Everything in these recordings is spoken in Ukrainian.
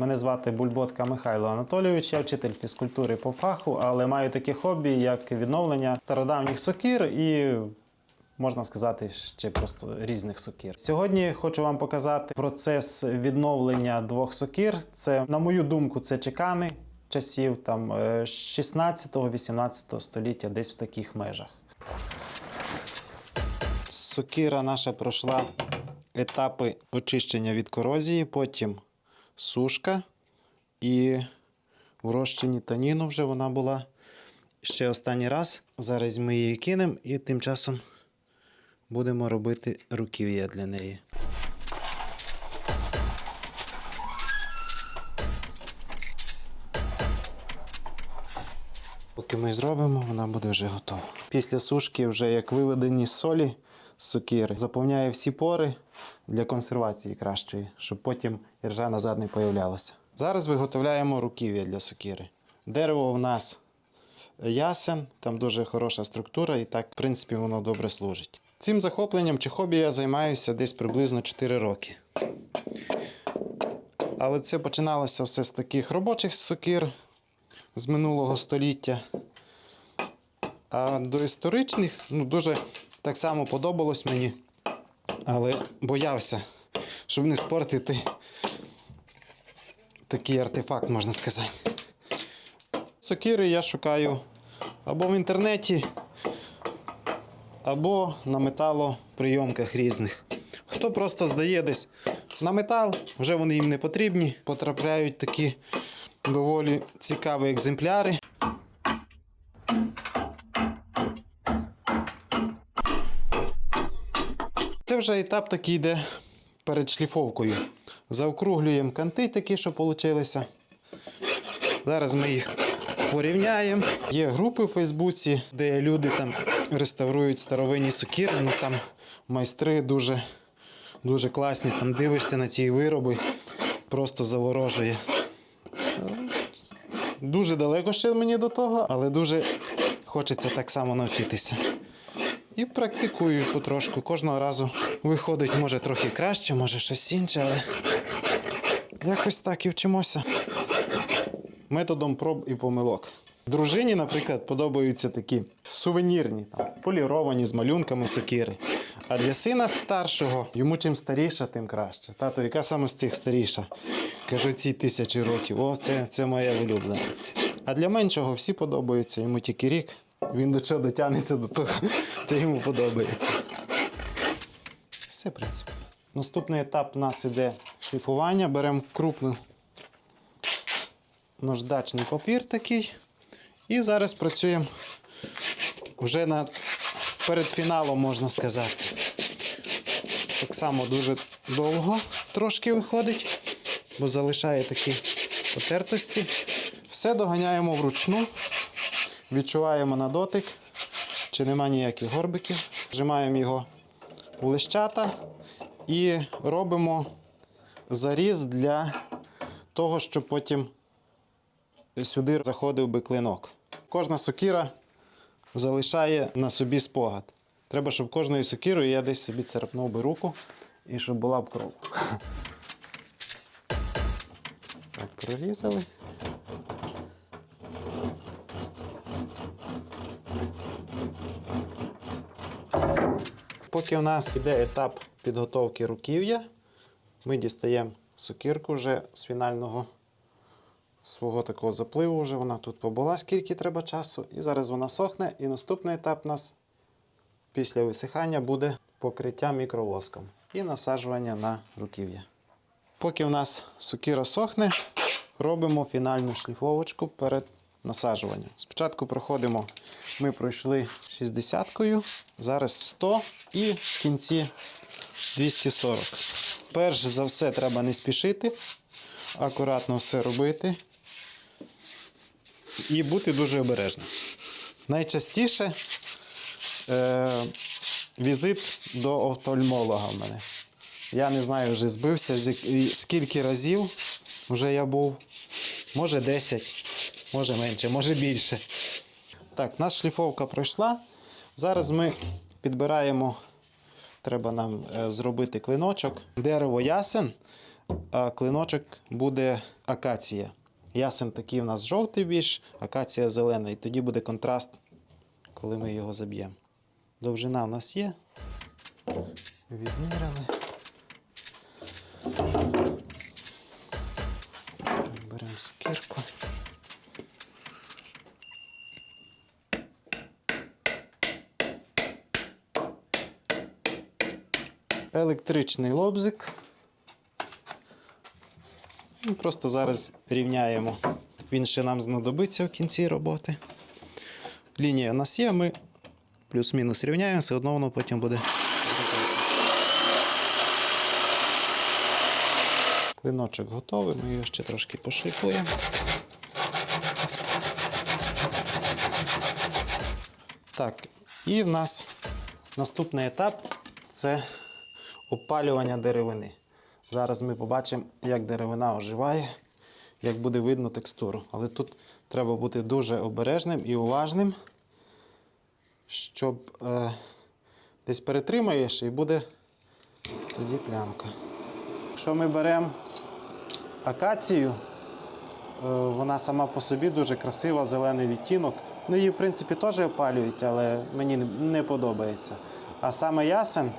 Мене звати Бульботка Михайло Анатолійович, я вчитель фізкультури по фаху, але маю таке хобі, як відновлення стародавніх сокир і. Можна сказати, ще просто різних сокир. Сьогодні хочу вам показати процес відновлення двох сокир. Це, на мою думку, це чекани часів там е, 16-18 століття, десь в таких межах. Сокира наша пройшла етапи очищення від корозії, потім сушка і в розчині таніну вже вона була ще останній раз. Зараз ми її кинемо і тим часом будемо робити руків'я для неї. Поки ми зробимо, вона буде вже готова. Після сушки, вже як виведені з солі сокири, заповняє всі пори для консервації кращої, щоб потім іржа назад не появлялася. Зараз виготовляємо руків'я для сокири. Дерево в нас ясен, там дуже хороша структура, і так, в принципі, воно добре служить. Цим захопленням чи хобі я займаюся десь приблизно 4 роки. Але це починалося все з таких робочих сокир з минулого століття. А до історичних ну, дуже так само подобалось мені, але боявся, щоб не спортити такий артефакт, можна сказати. Сокири я шукаю або в інтернеті, або на металоприйомках різних. Хто просто здає десь на метал, вже вони їм не потрібні, потрапляють такі доволі цікаві екземпляри. Це вже етап такий йде перед шліфовкою. Заокруглюємо канти такі, що вийшли. Зараз ми їх порівняємо. Є групи у Фейсбуці, де люди там реставрують старовинні сокири, ну там майстри дуже, дуже класні. Там дивишся на ці вироби, просто заворожує. Дуже далеко ще мені до того, але дуже хочеться так само навчитися. І практикую потрошку. Кожного разу виходить, може трохи краще, може щось інше, але якось так і вчимося. Методом проб і помилок. Дружині, наприклад, подобаються такі сувенірні, там, поліровані з малюнками сокири. А для сина старшого, йому чим старіша, тим краще. Тато, яка саме з цих старіша? Кажу, ці тисячі років. О, це, це моя улюблена. А для меншого всі подобаються, йому тільки рік. Він до чого дотягнеться до того, то йому подобається. Все, в принципі. Наступний етап у нас іде шліфування. Беремо крупну наждачний папір такий. І зараз працюємо вже над перед фіналом, можна сказати. Так само дуже довго трошки виходить, бо залишає такі потертості. Все доганяємо вручну, відчуваємо на дотик, чи нема ніяких горбиків. Вжимаємо його в лищата і робимо заріз для того, щоб потім сюди заходив би клинок. Кожна сокира залишає на собі спогад. Треба, щоб кожною сокирою я десь собі царапнув би руку і щоб була б кров. Так, прорізали. Поки у нас йде етап підготовки руків'я, ми дістаємо сокирку вже з фінального свого такого запливу вже вона тут побула, скільки треба часу. І зараз вона сохне. І наступний етап у нас після висихання буде покриття мікровоском і насаджування на руків'я. Поки у нас сокира сохне, робимо фінальну шліфовочку перед насаджуванням. Спочатку проходимо, ми пройшли 60-кою, зараз 100 і в кінці 240. Перш за все, треба не спішити, акуратно все робити і бути дуже обережним. Найчастіше е, візит до офтальмолога в мене. Я не знаю, вже збився, скільки разів вже я був. Може 10, може менше, може більше. Так, наша шліфовка пройшла. Зараз ми підбираємо, треба нам е, зробити клиночок. Дерево ясен. а клиночок буде акація. Ясен такий у нас жовтий більш, акація зелена. І тоді буде контраст, коли ми його заб'ємо. Довжина у нас є. Відміряли. Електричний лобзик. Ну, Просто зараз рівняємо. Він ще нам знадобиться в кінці роботи. Лінія у нас є, ми плюс-мінус рівняємо, все одно воно потім буде. Клиночок готовий, ми його ще трошки пошліфуємо. Так, і в нас наступний етап це опалювання деревини. Зараз ми побачимо, як деревина оживає, як буде видно текстуру. Але тут треба бути дуже обережним і уважним, щоб е, десь перетримаєш і буде тоді плямка. Якщо ми беремо акацію, е, вона сама по собі дуже красива, зелений відтінок. Ну, її, в принципі, теж опалюють, але мені не- подобається. А саме ясен,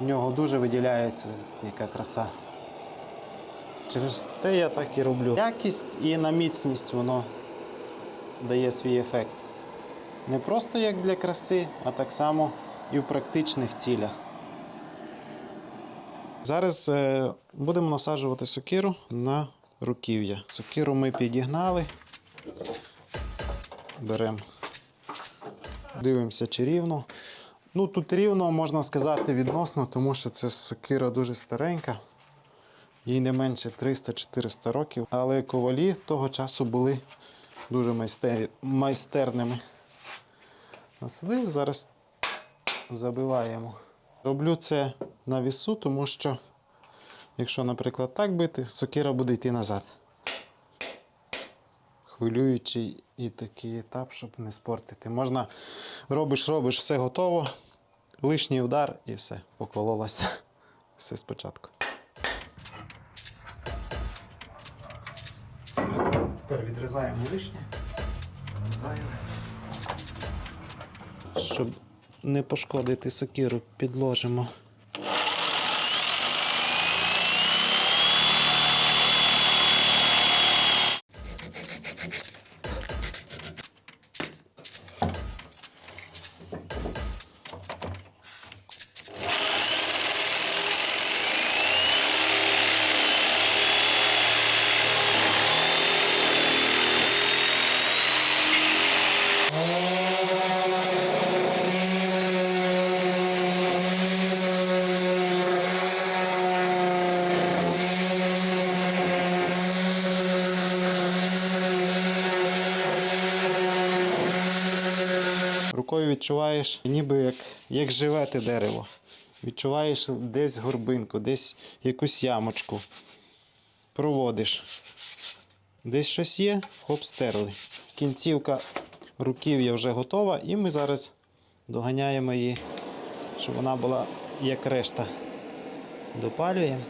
в нього дуже виділяється, яка краса. Через те я так і роблю. Якість і на міцність воно дає свій ефект. Не просто як для краси, а так само і в практичних цілях. Зараз е, будемо насаджувати сокиру на руків'я. Сокиру ми підігнали. Беремо. Дивимося, чи рівно. Ну, тут рівно можна сказати відносно, тому що це сокира дуже старенька. Їй не менше 300-400 років. Але ковалі того часу були дуже майстер... майстерними. Насадили, зараз забиваємо. Роблю це на вісу, тому що, якщо, наприклад, так бити, сокира буде йти назад. Хвилюючий і такий етап, щоб не спортити. Можна робиш, робиш, все готово, лишній удар і все, покололося. Все спочатку. Тепер відрізаємо лишнє. Зайве. Щоб не пошкодити сокиру, підложимо. Рукою відчуваєш, ніби як, як живе те дерево. Відчуваєш десь горбинку, десь якусь ямочку. Проводиш. Десь щось є, хоп, стерли. Кінцівка руків'я вже готова, і ми зараз доганяємо її, щоб вона була як решта. Допалюємо.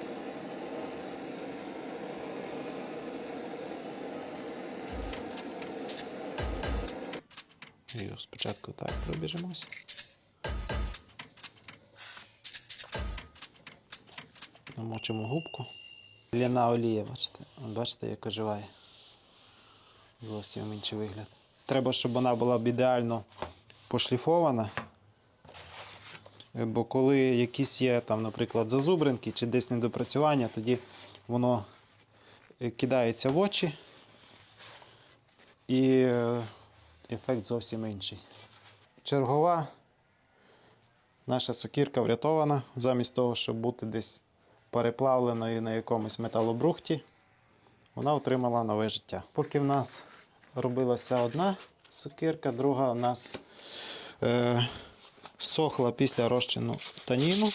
І спочатку так пробіжимося. Намочимо губку. Ляна олія, бачите? Бачите, як оживає. Зовсім інший вигляд. Треба, щоб вона була б ідеально пошліфована. Бо коли якісь є, там, наприклад, зазубринки чи десь недопрацювання, тоді воно е, кидається в очі і е, ефект зовсім інший. Чергова наша сокірка врятована, замість того, щоб бути десь переплавленою на якомусь металобрухті, вона отримала нове життя. Поки в нас робилася одна сокирка, друга у нас е, сохла після розчину таніну.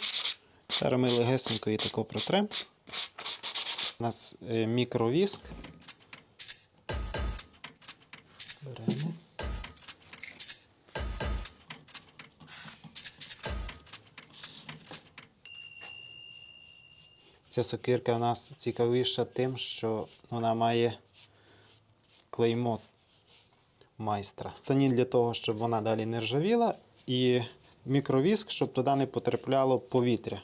Зараз ми легесенько її тако протрем. У нас е, мікровіск. Беремо. Ця сокирка у нас цікавіша тим, що вона має клеймо майстра. Тоні для того, щоб вона далі не ржавіла, і мікровіск, щоб туди не потрапляло повітря.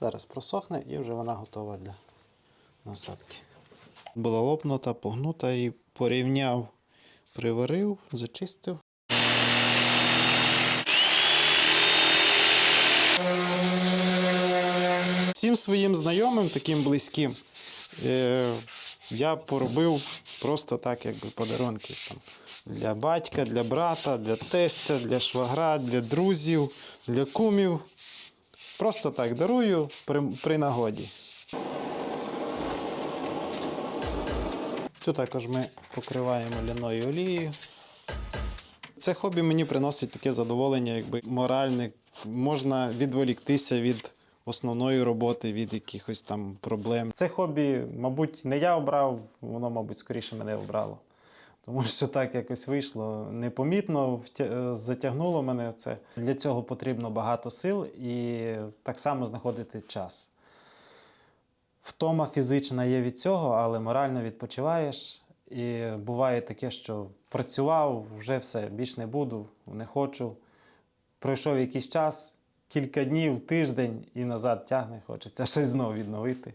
Зараз просохне і вже вона готова для насадки. Була лопнута, погнута і порівняв, приварив, зачистив. Всім своїм знайомим, таким близьким, е, я поробив просто так, якби подарунки. Там, для батька, для брата, для тестя, для швагра, для друзів, для кумів. Просто так дарую при, при нагоді. Цю також ми покриваємо ляною олією. Це хобі мені приносить таке задоволення, якби моральне. Можна відволіктися від основної роботи, від якихось там проблем. Це хобі, мабуть, не я обрав, воно, мабуть, скоріше мене обрало. Тому що так якось вийшло непомітно, е, затягнуло мене це. Для цього потрібно багато сил і так само знаходити час. Втома фізична є від цього, але морально відпочиваєш. І буває таке, що працював, вже все, більш не буду, не хочу. Пройшов якийсь час, кілька днів, тиждень і назад тягне, хочеться щось знову відновити,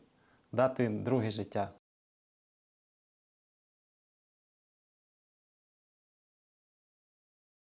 дати друге життя.